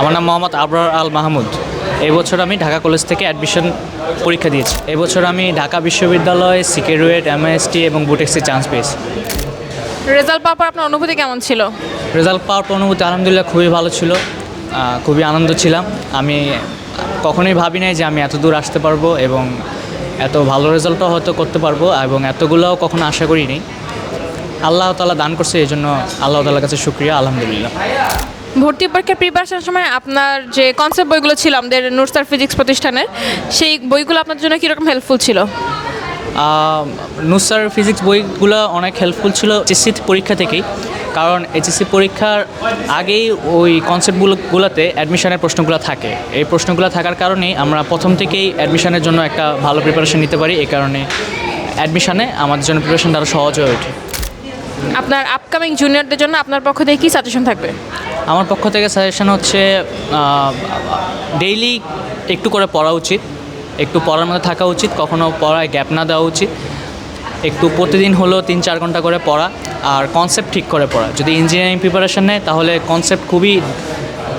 আমার নাম মোহাম্মদ আবরার আল মাহমুদ। এই বছর আমি ঢাকা কলেজ থেকে অ্যাডমিশন পরীক্ষা দিয়েছি। এই বছর আমি ঢাকা বিশ্ববিদ্যালয় সিকেরুয়েট এমআইএসটি এবং বুটেক্সি চান্স পেয়েছি। রেজাল্ট পাওয়ার পর আপনার অনুভূতি কেমন ছিল? রেজাল্ট পাওয়ার পর অনুভূতি আলহামদুলিল্লাহ খুবই ভালো ছিল। খুবই আনন্দ ছিলাম। আমি কখনোই ভাবি নাই যে আমি এত দূর আসতে পারব এবং এত ভালো রেজাল্টও হয়তো করতে পারব এবং এতগুলোও কখনো আশা করিনি। আল্লাহ তালা দান করছে এই জন্য আল্লাহ তালার কাছে শুক্রিয়া আলহামদুলিল্লাহ। ভর্তি পরীক্ষার প্রিপারেশনের সময় আপনার যে কনসেপ্ট বইগুলো ছিল আমাদের নুরসার ফিজিক্স প্রতিষ্ঠানের সেই বইগুলো আপনার জন্য কীরকম হেল্পফুল ছিল? নুসার ফিজিক্স বইগুলো অনেক হেল্পফুল ছিল এইচএসসি পরীক্ষা থেকেই। কারণ এইচএসসি পরীক্ষার আগেই ওই কনসেপ্টগুলোগুলোতে অ্যাডমিশনের প্রশ্নগুলো থাকে। এই প্রশ্নগুলো থাকার কারণেই আমরা প্রথম থেকেই অ্যাডমিশনের জন্য একটা ভালো প্রিপারেশন নিতে পারি। এই কারণে অ্যাডমিশনে আমাদের জন্য প্রিপারেশনটা আরও সহজ হয়ে ওঠে। আপনার আপকামিং জুনিয়রদের জন্য আপনার পক্ষ থেকে কী সাজেশন থাকবে? আমার পক্ষ থেকে সাজেশন হচ্ছে ডেইলি একটু করে পড়া উচিত। একটু পড়ার মধ্যে থাকা উচিত, কখনো পড়ায় গ্যাপ না দেওয়া উচিত। একটু প্রতিদিন হলেও তিন চার ঘণ্টা করে পড়া আর কনসেপ্ট ঠিক করে পড়া। যদি ইঞ্জিনিয়ারিং প্রিপারেশন নেয়, তাহলে কনসেপ্ট খুবই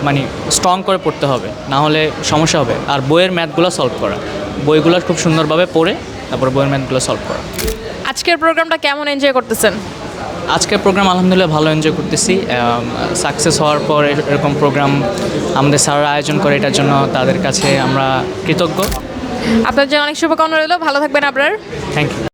মানে স্ট্রং করে পড়তে হবে। না হলে সমস্যা হবে। আর বইয়ের ম্যাথগুলো সলভ করা। বইগুলো খুব সুন্দরভাবে পড়ে, তারপর বইয়ের ম্যাথগুলো সলভ করা। আজকের প্রোগ্রামটা কেমন এনজয় করতেছেন? আজকের প্রোগ্রাম আলহামদুলিল্লাহ ভালো এনজয় করতেছি। সাকসেস হওয়ার পর এরকম প্রোগ্রাম আমাদের স্যাররা আয়োজন করে এটার জন্য তাদের কাছে আমরা কৃতজ্ঞ। আপনার জন্য অনেক শুভকামনা রইল। ভালো থাকবেন আপনার। Thank you